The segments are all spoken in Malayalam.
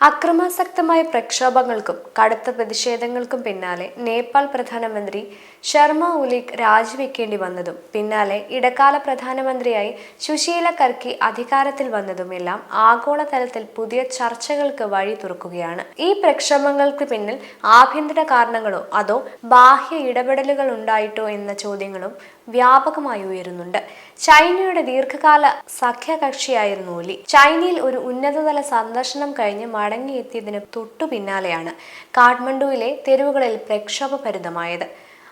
അക്രമാസക്തമായ പ്രക്ഷോഭങ്ങൾക്കും കടുത്ത പ്രതിഷേധങ്ങൾക്കും പിന്നാലെ നേപ്പാൾ പ്രധാനമന്ത്രി ശർമ്മ ഒലിക് രാജിവെക്കേണ്ടി വന്നതും പിന്നാലെ ഇടക്കാല പ്രധാനമന്ത്രിയായി സുശീല കർക്കി അധികാരത്തിൽ വന്നതുമെല്ലാം ആഗോളതലത്തിൽ പുതിയ ചർച്ചകൾക്ക് വഴി തുറക്കുകയാണ്. ഈ പ്രക്ഷോഭങ്ങൾക്ക് പിന്നിൽ ആഭ്യന്തര കാരണങ്ങളോ അതോ ബാഹ്യ ഇടപെടലുകൾ ഉണ്ടായിട്ടോ എന്ന ചോദ്യങ്ങളും വ്യാപകമായി ഉയരുന്നുണ്ട്. ചൈനയുടെ ദീർഘകാല സഖ്യകക്ഷിയായിരുന്നു ഒലി ചൈനയിൽ ഒരു ഉന്നതതല സന്ദർശനം കഴിഞ്ഞ് മടങ്ങിയെത്തിയതിന് തൊട്ടു പിന്നാലെയാണ് കാഠ്മണ്ഡുവിലെ തെരുവുകളിൽ പ്രക്ഷോഭഭരിതമായത്.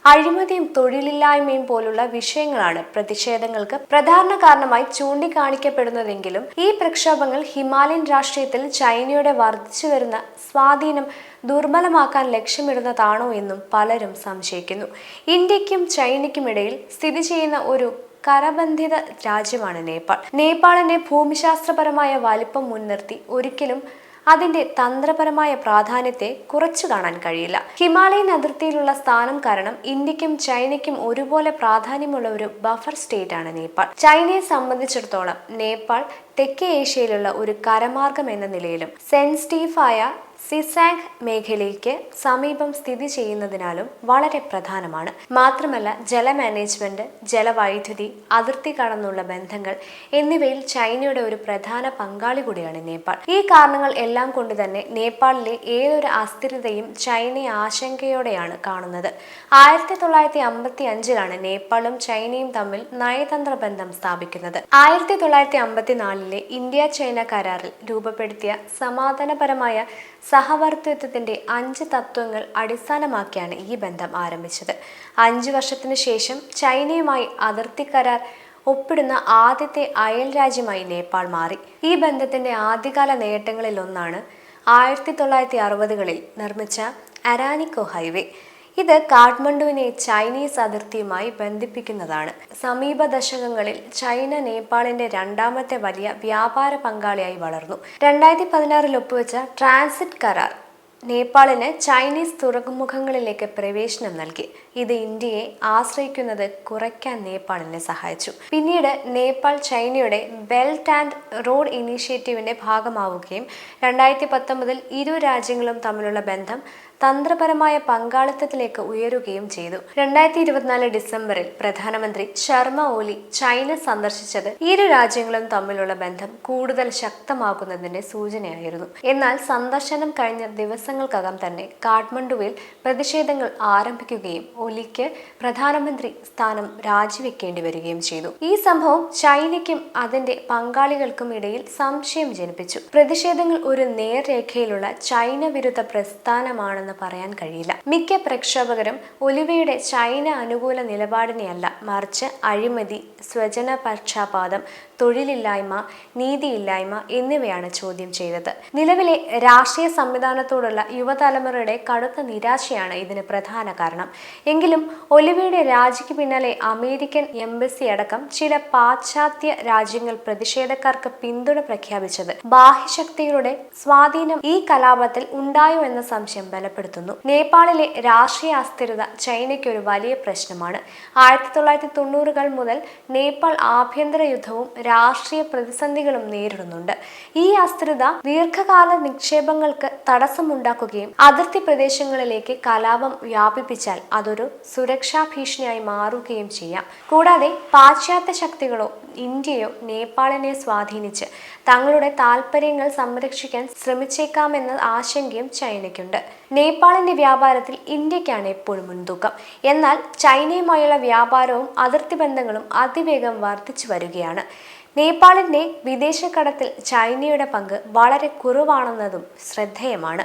അഴിമതിയും തൊഴിലില്ലായ്മയും പോലുള്ള വിഷയങ്ങളാണ് പ്രതിഷേധങ്ങൾക്ക് പ്രധാന കാരണമായി ചൂണ്ടിക്കാണിക്കപ്പെടുന്നതെങ്കിലും ഈ പ്രക്ഷോഭങ്ങൾ ഹിമാലയൻ രാഷ്ട്രീയത്തിൽ ചൈനയുടെ വർദ്ധിച്ചു വരുന്ന സ്വാധീനം ദുർബലമാക്കാൻ ലക്ഷ്യമിടുന്നതാണോ എന്നും പലരും സംശയിക്കുന്നു. ഇന്ത്യക്കും ചൈനയ്ക്കുമിടയിൽ സ്ഥിതി ചെയ്യുന്ന ഒരു കരബന്ധിത രാജ്യമാണ് നേപ്പാൾ. നേപ്പാളിന്റെ ഭൂമിശാസ്ത്രപരമായ വലിപ്പം മുൻനിർത്തി ഒരിക്കലും അതിന്റെ തന്ത്രപരമായ പ്രാധാന്യത്തെ കുറച്ചു കാണാൻ കഴിയില്ല. ഹിമാലയൻ അതിർത്തിയിലുള്ള സ്ഥാനം കാരണം ഇന്ത്യക്കും ചൈനയ്ക്കും ഒരുപോലെ പ്രാധാന്യമുള്ള ഒരു ബഫർ സ്റ്റേറ്റ് ആണ് നേപ്പാൾ. ചൈനയെ സംബന്ധിച്ചിടത്തോളം നേപ്പാൾ തെക്കേ ഏഷ്യയിലുള്ള ഒരു കരമാർഗം എന്ന നിലയിലും സെൻസിറ്റീവായ സിസാങ് മേഖലയ്ക്ക് സമീപം സ്ഥിതി ചെയ്യുന്നതിനാലും വളരെ പ്രധാനമാണ്. മാത്രമല്ല ജല മാനേജ്മെന്റ് ജലവൈദ്യുതി അതിർത്തി കടന്നുള്ള ബന്ധങ്ങൾ എന്നിവയിൽ ചൈനയുടെ ഒരു പ്രധാന പങ്കാളി കൂടിയാണ് നേപ്പാൾ. ഈ കാരണങ്ങൾ എല്ലാം കൊണ്ട് തന്നെ നേപ്പാളിലെ ഏതൊരു അസ്ഥിരതയും ചൈനയെ ആശങ്കയോടെയാണ് കാണുന്നത്. ആയിരത്തി തൊള്ളായിരത്തി അമ്പത്തി അഞ്ചിലാണ് നേപ്പാളും ചൈനയും തമ്മിൽ നയതന്ത്ര ബന്ധം സ്ഥാപിക്കുന്നത്. ആയിരത്തി തൊള്ളായിരത്തി അമ്പത്തിനാലിലെ ഇന്ത്യ ചൈന കരാറിൽ രൂപപ്പെടുത്തിയ സമാധാനപരമായ സഹവർത്തിത്വത്തിന്റെ അഞ്ച് തത്വങ്ങൾ അടിസ്ഥാനമാക്കിയാണ് ഈ ബന്ധം ആരംഭിച്ചത്. അഞ്ച് വർഷത്തിന് ശേഷം ചൈനയുമായി അതിർത്തി കരാർ ഒപ്പിടുന്ന ആദ്യത്തെ അയൽ രാജ്യമായി നേപ്പാൾ മാറി. ഈ ബന്ധത്തിന്റെ ആദ്യകാല നേട്ടങ്ങളിൽ ഒന്നാണ് ആയിരത്തി തൊള്ളായിരത്തി അറുപതുകളിൽ നിർമ്മിച്ച അരാനിക്കോ ഹൈവേ. ഇത് കാഠ്മണ്ഡുവിനെ ചൈനീസ് അതിർത്തിയുമായി ബന്ധിപ്പിക്കുന്നതാണ്. സമീപ ദശകങ്ങളിൽ ചൈന നേപ്പാളിന്റെ രണ്ടാമത്തെ വലിയ വ്യാപാര പങ്കാളിയായി വളർന്നു. രണ്ടായിരത്തി പതിനാറിൽ ഒപ്പുവെച്ച ട്രാൻസിറ്റ് കരാർ നേപ്പാളിന് ചൈനീസ് തുറമുഖങ്ങളിലേക്ക് പ്രവേശനം നൽകി. ഇത് ഇന്ത്യയെ ആശ്രയിക്കുന്നത് കുറയ്ക്കാൻ നേപ്പാളിനെ സഹായിച്ചു. പിന്നീട് നേപ്പാൾ ചൈനയുടെ ബെൽറ്റ് ആൻഡ് റോഡ് ഇനീഷ്യേറ്റീവിന്റെ ഭാഗമാവുകയും രണ്ടായിരത്തി പത്തൊമ്പതിൽ ഇരു രാജ്യങ്ങളും തമ്മിലുള്ള ബന്ധം തന്ത്രപരമായ പങ്കാളിത്തത്തിലേക്ക് ഉയരുകയും ചെയ്തു. രണ്ടായിരത്തി ഇരുപത്തിനാല് ഡിസംബറിൽ പ്രധാനമന്ത്രി ശർമ്മ ഓലി ചൈന സന്ദർശിച്ചത് ഇരു രാജ്യങ്ങളും തമ്മിലുള്ള ബന്ധം കൂടുതൽ ശക്തമാക്കുന്നതിന്റെ സൂചനയായിരുന്നു. എന്നാൽ സന്ദർശനം കഴിഞ്ഞ ദിവസങ്ങൾക്കകം തന്നെ കാഠ്മണ്ഡുവിൽ പ്രതിഷേധങ്ങൾ ആരംഭിക്കുകയും ഒലിക്ക് പ്രധാനമന്ത്രി സ്ഥാനം രാജിവെക്കേണ്ടി വരികയും ചെയ്തു. ഈ സംഭവം ചൈനയ്ക്കും അതിന്റെ പങ്കാളികൾക്കും ഇടയിൽ സംശയം ജനിപ്പിച്ചു. പ്രതിഷേധങ്ങൾ ഒരു നേർരേഖയിലുള്ള ചൈന വിരുദ്ധ പ്രസ്ഥാനമാണെന്ന് പറയാൻ കഴിയില്ല. മിക്ക പ്രക്ഷോഭകരും ഒലിവയുടെ ചൈന അനുകൂല നിലപാടിനെയല്ല. മറിച്ച് അഴിമതി സ്വജന പക്ഷാപാതം തൊഴിലില്ലായ്മ നീതിയില്ലായ്മ എന്നിവയാണ് ചോദ്യം ചെയ്തത്. നിലവിലെ രാഷ്ട്രീയ സംവിധാനത്തോടുള്ള യുവതലമുറയുടെ കടുത്ത നിരാശയാണ് ഇതിന് പ്രധാന കാരണം. എങ്കിലും ഒലിവയുടെ രാജിക്ക് പിന്നാലെ അമേരിക്കൻ എംബസി അടക്കം ചില പാശ്ചാത്യ രാജ്യങ്ങൾ പ്രതിഷേധക്കാർക്ക് പിന്തുണ പ്രഖ്യാപിച്ചത്. ബാഹ്യശക്തികളുടെ സ്വാധീനം ഈ കലാപത്തിൽ ഉണ്ടായോ എന്ന സംശയം ബലപ്പെടുത്തുന്നു നേപ്പാളിലെ രാഷ്ട്രീയ അസ്ഥിരത ചൈനയ്ക്ക് ഒരു വലിയ പ്രശ്നമാണ്. ആയിരത്തി തൊള്ളായിരത്തി തൊണ്ണൂറുകൾ മുതൽ നേപ്പാൾ ആഭ്യന്തര യുദ്ധവും രാഷ്ട്രീയ പ്രതിസന്ധികളും നേരിടുന്നുണ്ട്. ഈ അസ്ഥിരത ദീർഘകാല നിക്ഷേപങ്ങൾക്ക് തടസ്സമുണ്ടാക്കുകയും അതിർത്തി പ്രദേശങ്ങളിലേക്ക് കലാപം വ്യാപിപ്പിച്ചാൽ അതൊരു സുരക്ഷാ ഭീഷണിയായി മാറുകയും ചെയ്യാം. കൂടാതെ പാശ്ചാത്യ ശക്തികളോ ഇന്ത്യയോ നേപ്പാളിനെ സ്വാധീനിച്ച് തങ്ങളുടെ താൽപ്പര്യങ്ങൾ സംരക്ഷിക്കാൻ ശ്രമിച്ചേക്കാമെന്ന ആശങ്കയും ചൈനയ്ക്കുണ്ട്. നേപ്പാളിന്റെ വ്യാപാരത്തിൽ ഇന്ത്യക്കാണ് എപ്പോഴും മുൻതൂക്കം. എന്നാൽ ചൈനയുമായുള്ള വ്യാപാരവും അതിർത്തി ബന്ധങ്ങളും അതിവേഗം വർദ്ധിച്ചു വരികയാണ്. നേപ്പാളിന്റെ വിദേശ കടത്തിൽ ചൈനയുടെ പങ്ക് വളരെ കുറവാണെന്നതും ശ്രദ്ധേയമാണ്.